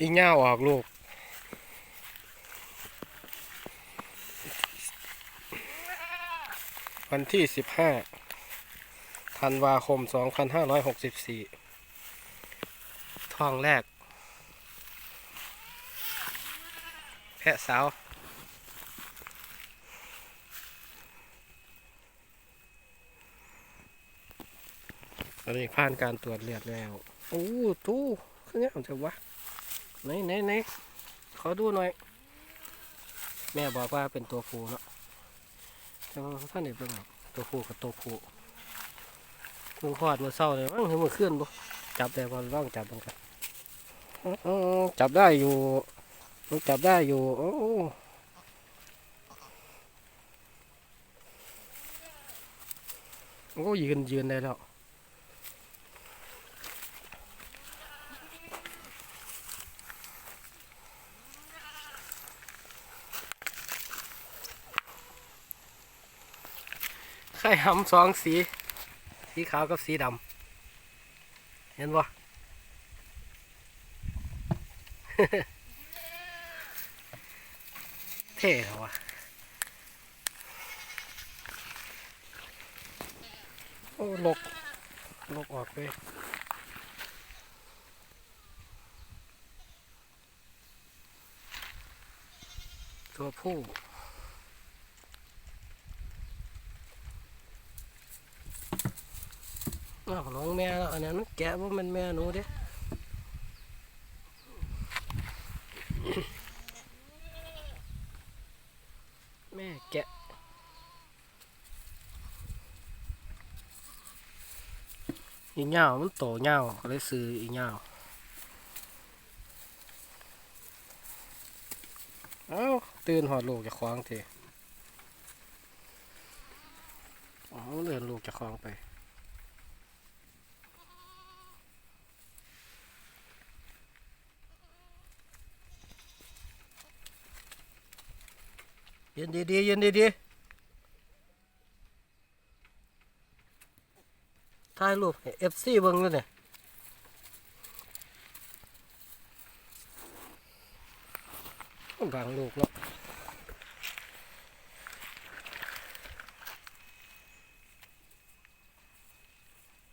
อีเง่าออกลูก วันที่สิบห้าธันวาคมสองพันห้าร้อยหกสิบสี่ท้องแรก แพะสาวตอนนี้ผ่านการตรวจเลือดแล้ว โอ้ตู้ขึ้นเงี้ยเถอะวะ ไหนไหนไหนขอดูหน่อย แม่บอกว่าเป็นตัวผู้เนาะแต่ว่าท่านเด็กเป็นตัวผู้กับตัวผู้เมื่อคอดมื่อเศร้าเลยมั้งหรือมื่อเคลื่อนบ่จับได้บอลว่างจับบังกันจับได้อยู่มันจับได้อยู่โอ้โอ้ยืนยืนได้แล้ว ไข่หำสองสี สีขาวกับสีดำเห็นบ่เท่เหรอวะโอ้ลกลกออกเลยตัวผู้ อ้าน้องแม่แล้วอันนั้นมันแกะว่ามันแม่หนูเด้แม่แกะอีเหงามันโตเหงาก็เลยซื้ออีเหงาเอ้าตื่นหอดลูกจะคว้างเถอะอ๋อเดินลูกจะคว้างไป ยืนดีๆยืนดีๆถ่ายรูปเอฟซีเบิ้งเลยเนี่ยบางลูกเนาะ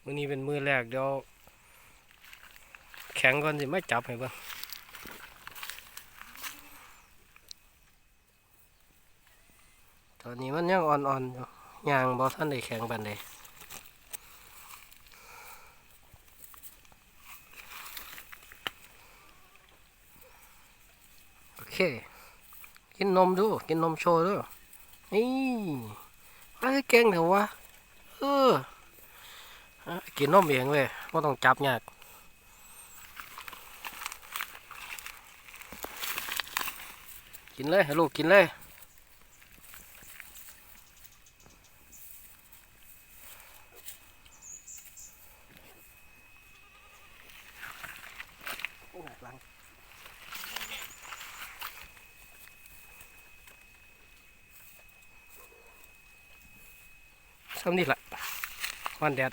มือนี้เป็นมือแรกเดี๋ยวแข็งก่อนสิไม่จับให้เบ้าง ตอนนี้มันยังอ่อนๆอยู่ยางบอท่านได้แข็งบันไดโอเค กินนมดู กินนมโชว์ดูนี่ว่าเก่งเถอะวะ เอออะกินนมเองเลยไม่ต้องจับยากกินเลยให้ลูกกินเลย หลัง ซ้ำนี่แหละวันแดด